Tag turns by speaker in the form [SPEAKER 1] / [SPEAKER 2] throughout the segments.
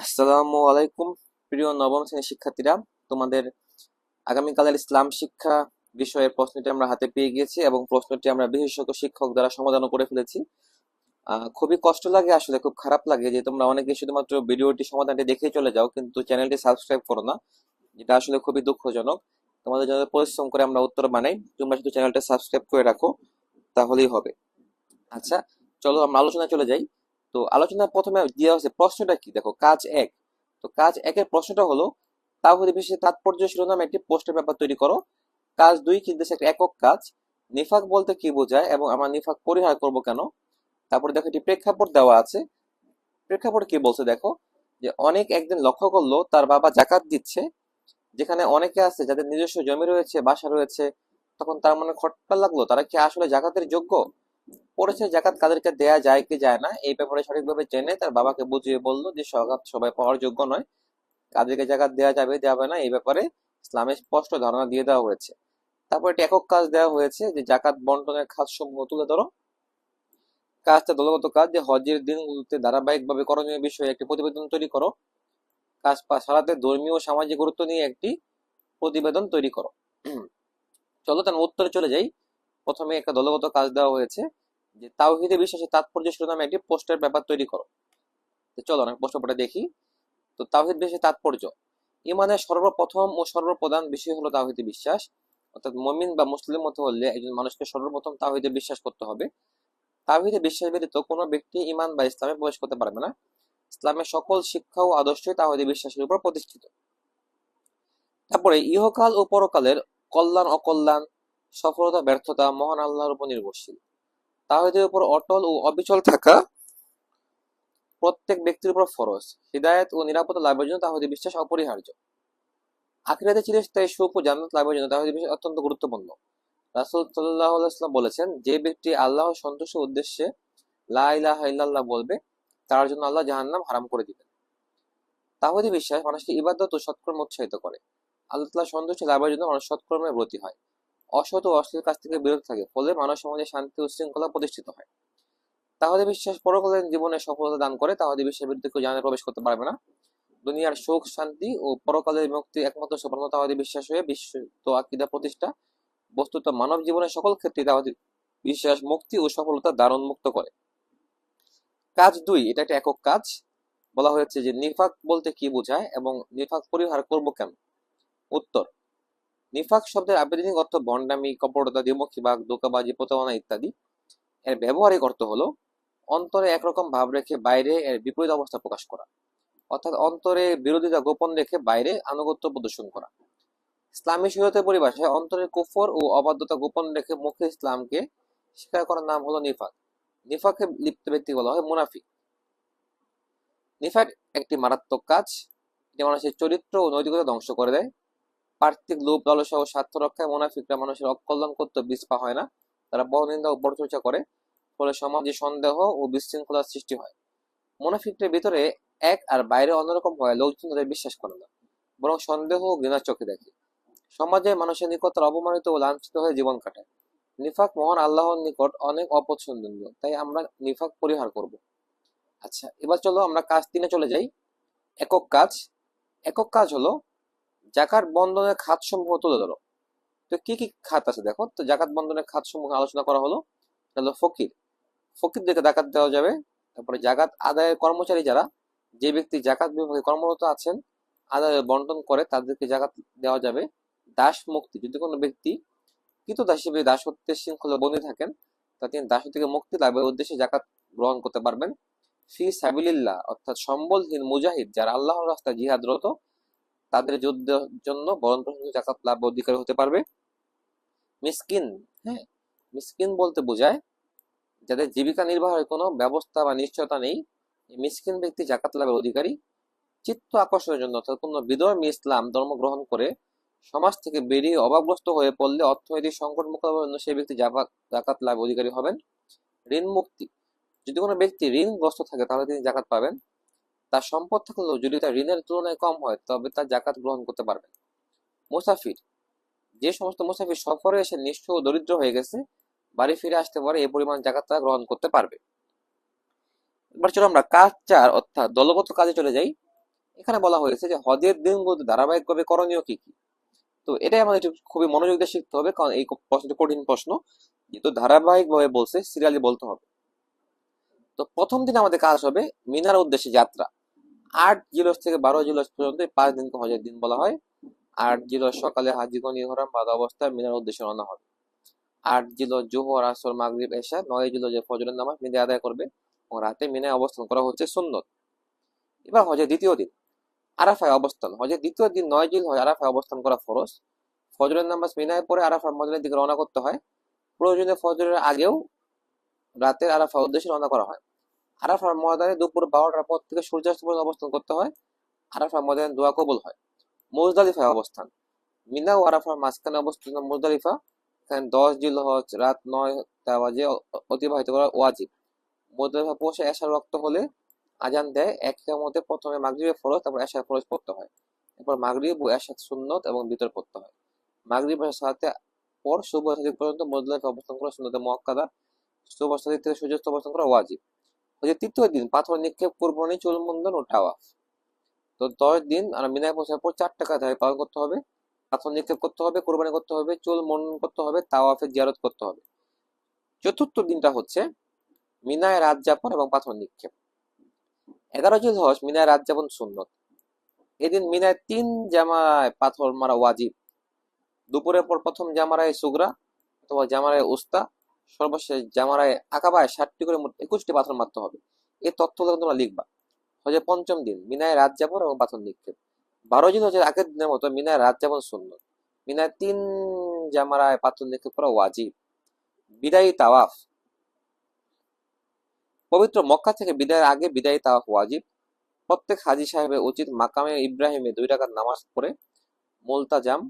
[SPEAKER 1] আসসালামু আলাইকুম, প্রিয় নবম শ্রেণির শিক্ষার্থীরা। তোমাদের আগামীকালের ইসলাম শিক্ষা বিষয়ের প্রশ্নটি আমরা হাতে পেয়ে গিয়েছি এবং প্রশ্নটি আমরা বিশেষজ্ঞ শিক্ষক দ্বারা সমাধান করে ফেলেছি। খুবই কষ্ট লাগে আসলে, খুব খারাপ লাগে যে তোমরা অনেকে শুধুমাত্র ভিডিওটি সমাধানটি দেখে চলে যাও, কিন্তু চ্যানেলটি সাবস্ক্রাইব করো না। যেটা আসলে খুবই দুঃখজনক। তোমাদের জন্য পরিশ্রম করে আমরা উত্তর বানাই। তোমরা শুধু চ্যানেলটা সাবস্ক্রাইব করে রাখো, তাহলেই হবে। আচ্ছা চলো আমরা আলোচনায় চলে যাই। তো আলোচনা প্রথমে দেওয়া হচ্ছে প্রশ্নটা কি? দেখো, কাজ এক। তো কাজ একের প্রশ্নটা হলো তাওহীদ বিষয়ে তাৎপর্য শিরোনামে একটি পোস্টের ব্যাপার তৈরি করো। কাজ দুই কিন্তু একটা একক কাজ? নিফাক বলতে কি বোঝায় এবং আমরা নিফাক পরিহার করব কেন? তারপরে দেখো, একটি প্রেক্ষাপট দেওয়া আছে। প্রেক্ষাপট কি বলছে দেখো, যে অনেক একদিন লক্ষ্য করল, তার বাবা জাকাত দিচ্ছে, যেখানে অনেকে আছে যাদের নিজস্ব জমি রয়েছে, বাসা রয়েছে, তখন তার মনে খটকা লাগল, তারা কি আসলে জাকাতের যোগ্য? পড়েছে জাকাত কাদেরকে দেয়া যায় কি যায় না, এই ব্যাপারে সঠিকভাবে জেনে তার বাবাকে বুঝিয়ে বলল যে জাকাত সবাই পাওয়ার যোগ্য নয়। কাদেরকে জাকাত দেয়া যাবে যাবে না, এই ব্যাপারে ইসলামে স্পষ্ট ধারণা দিয়ে দেওয়া হয়েছে। তারপর একটি একক কাজ দেওয়া হয়েছে যে জাকাত বন্টনের খাত সমূহ তুলে ধরো। কাজটা দলগত কাজ যে হজের দিনগুলোতে ধারাবাহিকভাবে করণীয় বিষয়ে একটি প্রতিবেদন তৈরি করো। কাজ সারাতে ধর্মীয় সামাজিক গুরুত্ব নিয়ে একটি প্রতিবেদন তৈরি করো। চলো তার উত্তরে চলে যাই। প্রথমে একটা দলগত কাজ দেওয়া হয়েছে। যে তাওহিদে বিশ্বাসের তাৎপর্য শিরোনামে একটি পোস্টের ব্যাপার তৈরি করো। তো চলো অনেক প্রশ্নটা দেখি। তো তাওহিদ বিশ্বাসের তাৎপর্য। ইমানের সর্বপ্রথম ও সর্বপ্রধান বিষয় হলো তাওহিদে বিশ্বাস। অর্থাৎ মমিন বা মুসলিম মতো হলে একজন মানুষকে সর্বপ্রথম তাওহিদে বিশ্বাস করতে হবে। তাওহিদে বিশ্বাস ব্যতীত কোনো ব্যক্তি ইমান বা ইসলামে প্রবেশ করতে পারবে না। ইসলামের সকল শিক্ষা ও আদর্শই তাওহিদে বিশ্বাসের উপর প্রতিষ্ঠিত। তারপরে ইহকাল ও পরকালের কল্যাণ অকল্যাণ সফলতা, ব্যর্থতা, মহান আল্লাহর উপর নির্ভরশীল। তাওহিদের উপর অটল ও অবিচল থাকা প্রত্যেক ব্যক্তির উপর ফরজ। হৃদায়ত ও নিরাপত্তা লাভের জন্য তাহিদে বিশ্বাস অপরিহার্য। আখিরাতে চিরস্থায়ী সুখ ও জান্নাত লাভের জন্য তাহিদে বিশ্বাস অত্যন্ত গুরুত্বপূর্ণ। রাসূল সাল্লাল্লাহু আলাইহি ওয়াসাল্লাম বলেছেন, যে ব্যক্তি আল্লাহ সন্তুষ্টির উদ্দেশ্যে লা ইলাহা ইল্লাল্লাহ বলবে, তার জন্য আল্লাহ জাহান্নাম হারাম করে দিবেন। তাহিদে বিশ্বাস মানুষকে ইবাদত ও সৎকর্ম উৎসাহিত করে। আল্লাহ সন্তুষ্টি লাভের জন্য মানুষ সৎকর্মে ব্রতী হয়। অসৎ ও অশ্লীল কাজ থেকে বিরত থাকে, ফলে মানব সমাজে শান্তি ও শৃঙ্খলা প্রতিষ্ঠিত হয়। তাহলে বিশ্বাস পরকালীন জীবনে সফলতা দান করে, তাহলে বিশ্বাসের বিরুদ্ধে কেউ জানে প্রবেশ করতে পারবে না। দুনিয়ার সুখ, শান্তি ও পরকালের মুক্তি একমাত্র সফলতা তাহলে বিশ্বাস হয়ে বিশ্ব তো আকিদা প্রতিষ্ঠা, বস্তুত মানব জীবনের সকল ক্ষেত্রে তাহলে বিশ্বাস মুক্তি ও সফলতা দ্বার উন্মুক্ত করে। কাজ দুই, এটা একটা একক কাজ। বলা হয়েছে যে নিফাক বলতে কি বোঝায় এবং নিফাক পরিহার করব কেন? উত্তর নিফাক শব্দের আবেদনিক অর্থ ভণ্ডামি কপটতা, দ্বিমুখী বাগ ধোকাবাজি, প্রতারণা ইত্যাদি। এর ব্যবহারিক অর্থ হলো অন্তরে একরকম ভাব রেখে বাইরে এর বিপরীত অবস্থা প্রকাশ করা। অর্থাৎ অন্তরে বিরোধিতা গোপন রেখে বাইরে আনুগত্য প্রদর্শন করা। ইসলামী শরীয়তের পরিভাষায় অন্তরে কুফর ও অবাধ্যতা গোপন রেখে মুখে ইসলামকে স্বীকার করার নাম হলো নিফাক। নিফাকে লিপ্ত ব্যক্তি বলা হয় মুনাফিক। নিফাক একটি মারাত্মক কাজ। এটি মানুষের চরিত্র ও নৈতিকতা ধ্বংস করে দেয়। পার্থিক লোভ লালসা ও স্বার্থ রক্ষায় মোনাফিকরা মানুষের অকল্যাণ করতে বিস্পা হয় না। তারা পরনিন্দা ও পরচর্চা করে, ফলে সমাজে সন্দেহ ও বিশৃঙ্খলার সৃষ্টি হয়। মুনাফিকদের ভিতরে এক আর বাইরে অন্যরকম হয়, লোকজন তাদের বিশ্বাস করে না, বরং সন্দেহ ও ঘৃণার চোখে দেখে। সমাজে মানুষের নিকট অপমানিত ও লাঞ্ছিত হয়ে জীবন কাটায়। নিফাক মহান আল্লাহর নিকট অনেক অপছন্দনীয়, তাই আমরা নিফাক পরিহার করব। আচ্ছা এবার চলো আমরা কাজ তিনে চলে যাই। একক কাজ। একক কাজ হলো জাকাত বন্ধনের খাত সমূহ তুলে ধরো। তো কি কি খাত আছে দেখো? তো জাকাত বন্ধনের খাত সমূহ আলোচনা করা হলো। হলো ফকির। ফকিরদেরকে জাকাত দেওয়া যাবে। তারপরে জাকাত আদায়ের কর্মচারী যারা, যে ব্যক্তি জাকাত বিভাগে কর্মরত আছেন, আদায় বন্টন করে, তাদেরকে জাকাত দেওয়া যাবে। দাস মুক্তি। যদি কোনো ব্যক্তি কৃত দাস হিসেবে দাসত্বের শৃঙ্খলা বন্দী থাকেন, তা তিনি দাস থেকে মুক্তি লাভের উদ্দেশ্যে জাকাত গ্রহণ করতে পারবেন। ফি সাবিলিল্লাহ, অর্থাৎ সম্বলহীন মুজাহিদ, যারা আল্লাহর রাস্তায় জিহাদরত তাদের যুদ্ধের জন্য প্রশংসা জাকাত লাভ অধিকারী হতে পারবে। মিসকিন হ্যাঁ মিসকিন বলতে বোঝায় যাদের জীবিকা নির্বাহের কোনো ব্যবস্থা বা নিশ্চয়তা নেই মিসকিন ব্যক্তি জাকাত লাভের অধিকারী। চিত্ত আকর্ষণের জন্য অর্থাৎ কোনো বিধর্মী ইসলাম ধর্ম গ্রহণ করে সমাজ থেকে বেরিয়ে অভাবগ্রস্ত হয়ে পড়লে অর্থনৈতিক সংকট মোকাবেলার জন্য সেই ব্যক্তি জাকাত লাভ অধিকারী হবেন। ঋণ মুক্তি, যদি কোনো ব্যক্তি ঋণগ্রস্ত থাকে তাহলে তিনি জাকাত পাবেন। তার সম্পদ থাকলেও যদি তার ঋণের তুলনায় কম হয়, তবে তার জাকাত গ্রহণ করতে পারবেন মুসাফির, যে সমস্ত মুসাফির সফরে এসে নিঃস্ব ও দরিদ্র হয়ে গেছে, বাড়ি ফিরে আসতে পারে এই পরিমাণ জাকাত তারা গ্রহণ করতে পারবে। এবার চলো আমরা কাজ চার, অর্থাৎ দলগত কাজে চলে যাই। এখানে বলা হয়েছে যে হজের দিনগুলোতে ধারাবাহিকভাবে করণীয় কি কি? তো এটাই আমাদের খুবই মনোযোগ দিয়ে শিখতে হবে, কারণ এই প্রশ্নটি কঠিন প্রশ্ন। যেহেতু ধারাবাহিকভাবে বলছে সিরিয়ালি বলতে হবে। তো প্রথম দিন আমাদের কাজ হবে মিনার উদ্দেশ্যে যাত্রা। আট জিলস থেকে বারো জিলস পর্যন্ত পাঁচ দিনকে হজের দিন বলা হয়। আট জিলস সকালে হাজিগণ ইহরাম বাদ অবস্থায় মিনার উদ্দেশ্যে রওনা হবে। আট জিল জোহর, আসর, মাগরিব, এশা, নয় জিল যে ফজরের নামাজ মিনে আদায় করবে এবং রাতে মিনায় অবস্থান করা হচ্ছে সুন্নত। এবার হজের দ্বিতীয় দিন, আরাফায় অবস্থান। হজের দ্বিতীয় দিন নয় জিল হয় আরাফায় অবস্থান করা ফরজ। ফজরের নামাজ মিনায় পরে আরাফার মদিনের দিকে রওনা করতে হয়। প্রয়োজনে ফজরের আগেও রাতের আরাফা উদ্দেশ্যে রওনা করা হয়। আরাফার ময়দানে দুপুর বারোটার পর থেকে সূর্যাস্ত পর্যন্ত অবস্থান করতে হয়। আরাফার ময়দানে দোয়া কবুল হয়। মুজদালিফায় অবস্থান। মিনা ও আরাফার মাঝখানে অবস্থিত মুজদালিফা এখানে দশ জিল হজ রাত নয় বাজে অতিবাহিত করা ওয়াজিব। মুজদালিফা পৌঁছে এশার রক্ত হলে আজান দেয়। এক মধ্যে প্রথমে মাগরিবের ফরজ তারপর এশার ফরজ পড়তে হয়। এরপর মাগরিব ও এশার সুন্নত এবং বিতর পড়তে হয়। মাগরিব সাথে পর শুভ পর্যন্ত মুজদালিফা অবস্থান করা সুন্নতে মক্কাদা শুভ থেকে সূর্যাস্ত অবস্থান করা ওয়াজিব। হচ্ছে তৃতীয় দিন পাথর নিক্ষেপ কোরবানি চুল মুন্ডন ও টাওয়াফ তো দশ দিন আর মিনায় পৌঁছার পর চারটা কাজ পালন করতে হবে। পাথর নিক্ষেপ করতে হবে, কোরবানি করতে হবে, চুল মন্ডন করতে হবে তাওয়াফের জিয়ারত করতে হবে। চতুর্থ দিনটা হচ্ছে মিনায় রাত যাপন এবং পাথর নিক্ষেপ। এগারো জিল হজ, মিনায় রাত যাপন সুন্নত। এদিন মিনায় তিন জামায় পাথর মারা ওয়াজিব। দুপুরের পর প্রথম জামারায় সুগরা অথবা জামারায় উস্তা সর্বশেষ জামারায় আকাবায় ষাটটি করে মোট একুশটি পাথর মারতে হবে। এই তথ্যগুলো তোমরা লিখবা। হজে পঞ্চম দিন, মিনায় রাত যাপন এবং পাথর নিক্ষেপ। বারো দিন হচ্ছে আগের দিনের মতো মিনায় রাত যাপন শূন্য মিনায় তিন জামারায় পাথর নিক্ষেপ করা ওয়াজিব। বিদায়ী তাওয়াফ। পবিত্র মক্কা থেকে বিদায়ের আগে বিদায়ী তাওয়াফ ওয়াজিব। প্রত্যেক হাজি সাহেবের উচিত মাকামে ইব্রাহিমে দুই টাকার নামাজ পড়ে মোলতাজাম,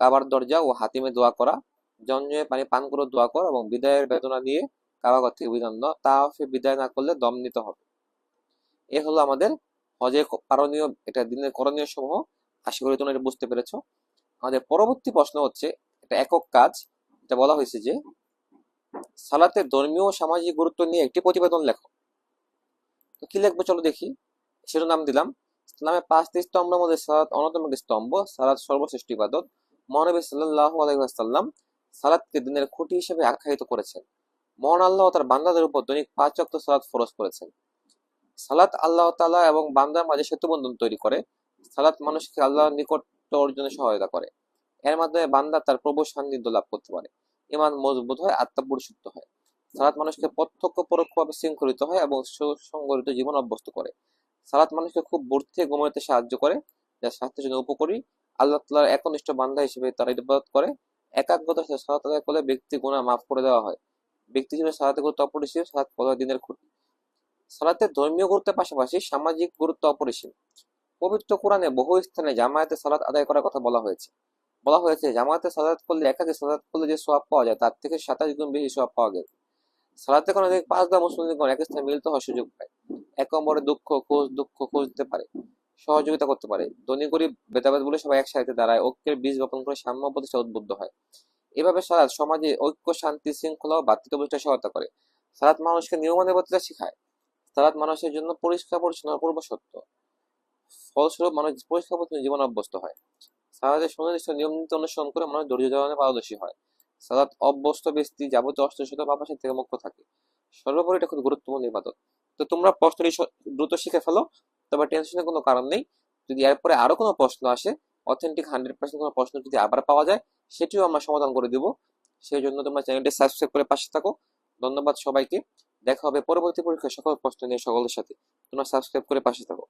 [SPEAKER 1] কাবার দরজা ও হাতিমে দোয়া করা। জঞ্জয়ে পানি পান করে দোয়া কর এবং বিদায়ের বেদনা নিয়ে কাবাগর থেকে বিধান দাও তাওয়াফে বিদায় না করলে দম নিতে হবে। এ হলো আমাদের হজে করণীয় এটা দিনের করণীয় সমূহ। আশা করি তোমরা এটা বুঝতে পেরেছ। আমাদের পরবর্তী প্রশ্ন হচ্ছে এটা একক কাজ, এটা বলা হয়েছে যে, সালাতে ধর্মীয় সামাজিক গুরুত্ব নিয়ে একটি প্রতিবেদন লেখো। তো কি লিখব চলো দেখি। সেটার নাম দিলাম। ইসলামের পাঁচটি স্তম্ভের মধ্যে সালাত অন্যতম একটি স্তম্ভ, সালাত সর্বশ্রেষ্ঠ ইবাদত। মহানবী সাল্লাহ আলহিহাসাল্লাম সালাদকে দিনের খুঁটি হিসেবে আখ্যায়িত করেছেন। মহান আল্লাহ তার বান্দাদের উপর দৈনিক পাঁচ অক্ত সালাত ফরজ করেছেন। সালাত আল্লাহ তালা এবং বান্দার মাঝে সেতু বন্ধন তৈরি করে, সালাত মানুষকে আল্লাহর নিকট অর্জনে সহায়তা করে। এর মাধ্যমে বান্দা তার প্রভু সান্নিধ্য লাভ করতে পারে। ইমান মজবুত হয় আত্মা পরিশুদ্ধ হয়। সালাত মানুষকে প্রত্যক্ষ, পরোক্ষভাবে শৃঙ্খলিত হয় এবং সুসংগঠিত জীবন অভ্যস্ত করে। সালাত মানুষকে খুব ভর্তি ঘুমাইতে সাহায্য করে, যা স্বাস্থ্যের জন্য উপকারী। আল্লাহ তালার একনিষ্ঠ বান্ধা হিসেবে তারা ইবাদত করে একাগ্রতার সাথে সালাত আদায় করলে ব্যক্তি গুণা মাফ করে দেওয়া হয়। ব্যক্তি হিসেবে সালাতে গুরুত্ব অপরিসীম সালাত পদ দিনের খুঁটি। সালাতের ধর্মীয় গুরুত্বের পাশাপাশি সামাজিক গুরুত্ব অপরিসীম। পবিত্র কোরআনে বহু স্থানে জামায়াতে সালাত আদায় করার কথা বলা হয়েছে। বলা হয়েছে, জামায়াতে সালাত করলে একাকে সালাত করলে যে সোয়াব পাওয়া যায়, তার থেকে সাতাশ গুণ বেশি সোয়াব পাওয়া গেছে সালাতে কোনো পাঁচ দা মুসলিমগণ এক স্থানে মিলিত হওয়ার সুযোগ পায়, এক নম্বরে দুঃখ, খোঁজ দুঃখ, খোঁজ দিতে পারে। সহযোগিতা করতে পারে। ধনী গরিব ভেদাভেদ বলে সবাই একসাথে দাঁড়ায়। ঐক্যের বীজ বপন করে সাম্য প্রতিষ্ঠা উদ্বুদ্ধ হয়। এভাবে সালাদ সমাজে ঐক্য, শান্তি, শৃঙ্খলা ও ভাতৃত্ব প্রতিষ্ঠা সহায়তা করে। সালাদ মানুষকে নিয়মানুবর্তিতা শেখায়। সালাদ মানুষের জন্য পরিষ্কার, পরিচ্ছন্ন পূর্ব সত্য। ফলস্বরূপ মানুষ পরিষ্কার, পরিচ্ছন্ন জীবন অভ্যস্ত হয়। সালাদের সুনির্দিষ্ট নিয়ম নীতি অনুসরণ করে মানুষ ধৈর্য ধারণে পারদর্শী হয়। সালাদ অভ্যস্ত ব্যক্তি যাবতীয় অস্ত্রশত পাপাসের থেকে মুক্ত থাকে। সর্বোপরি এটা খুব গুরুত্বপূর্ণ ইবাদত। তো তোমরা প্রশ্নটি দ্রুত শিখে ফেলো। তবে টেনশনের কোনো কারণ নেই। যদি এরপরে আরও কোনো প্রশ্ন আসে অথেন্টিক হান্ড্রেড পার্সেন্ট কোনো প্রশ্ন যদি আবার পাওয়া যায়, সেটিও আমরা সমাধান করে দিব। সেই জন্য তোমরা চ্যানেলটি সাবস্ক্রাইব করে পাশে থাকো। ধন্যবাদ সবাইকে। দেখা হবে পরবর্তী পরীক্ষায় সকল প্রশ্ন নিয়ে সকলের সাথে। তোমরা সাবস্ক্রাইব করে পাশে থাকো।